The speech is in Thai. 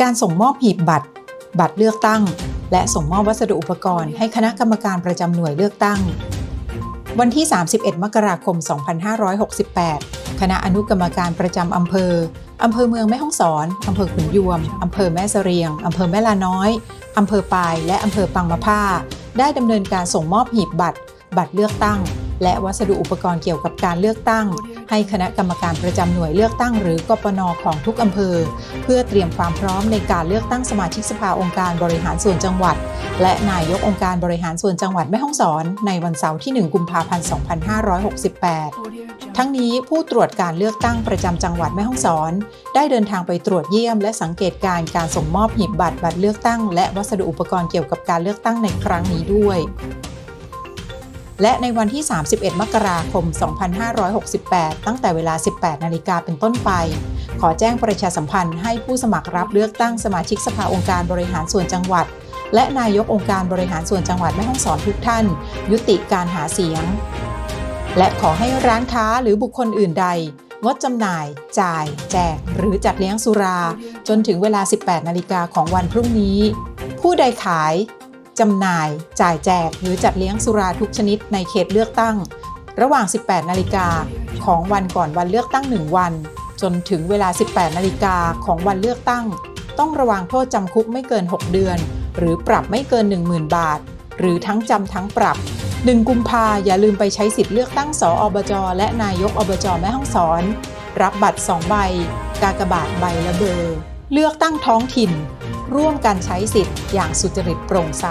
การส่งมอบหีบบัตร บัตรเลือกตั้ง และส่งมอบวัสดุอุปกรณ์ให้คณะกรรมการประจำหน่วยเลือกตั้ง วันที่ 31 มกราคม 2568 คณะอนุกรรมการประจำอำเภออำเภอเมืองแม่ฮ่องสอนอำเภอขุนยวมอำเภอแม่เสรียงอำเภอแม่ลาน้อยอำเภอปาย และอำเภอปังมะผ้า ได้ดำเนินการส่งมอบหีบบัตร บัตรเลือกตั้ง และวัสดุอุปกรณ์เกี่ยวกับการเลือกตั้ง ให้คณะกรรมการประจำหน่วยเลือกตั้งหรือกปนของทุกอำเภอ เพื่อเตรียมความพร้อมในการเลือกตั้งสมาชิกสภาองค์การบริหารส่วนจังหวัด และนายกองค์การบริหารส่วนจังหวัดแม่ฮ่องสอน ในวันเสาร์ที่ 1 กุมภาพันธ์ 2568 ทั้งนี้ผู้ตรวจการเลือกตั้งประจำจังหวัดแม่ฮ่องสอน ได้เดินทางไปตรวจเยี่ยม และสังเกตการณ์การส่งมอบหีบบัตรบัตรเลือกตั้ง และวัสดุอุปกรณ์เกี่ยวกับการเลือกตั้งในครั้งนี้ด้วย และในวันที่ 31 มกราคม 2568 ตั้งแต่เวลา 18 นาฬิกาเป็นต้นไป ขอแจ้งประชาสัมพันธ์ให้ผู้สมัครรับเลือกตั้งสมาชิกสภาองค์การบริหารส่วนจังหวัด และนายกองค์การบริหารส่วนจังหวัดแม่ฮ่องสอนทุกท่าน ยุติการหาเสียง และขอให้ร้านค้าหรือบุคคลอื่นใด งดจำหน่าย จ่าย แจก หรือจัดเลี้ยงสุรา จนถึงเวลา 18 นาฬิกาของวันพรุ่งนี้ ผู้ใดขาย จำหน่าย จ่ายแจก หรือจัดเลี้ยงสุราทุกชนิดในเขตเลือกตั้ง ระหว่าง 18 นาฬิกาของวันก่อนวันเลือกตั้ง 1 วัน จนถึงเวลา 18 นาฬิกาของวันเลือกตั้ง ต้องระวังโทษจำคุกไม่เกิน 6 เดือน หรือปรับไม่เกิน 10,000 บาท หรือทั้งจำทั้งปรับ 1 กุมภาอย่าลืมไปใช้สิทธิ์เลือกตั้งสออบจ และนายกอบจแม่ฮ่องสอน รับบัตร 2 ใบ กากบาทใบละเบอร์ เลือกตั้งท้องถิ่น ร่วมกันใช้สิทธิ์อย่างสุจริตโปร่งใส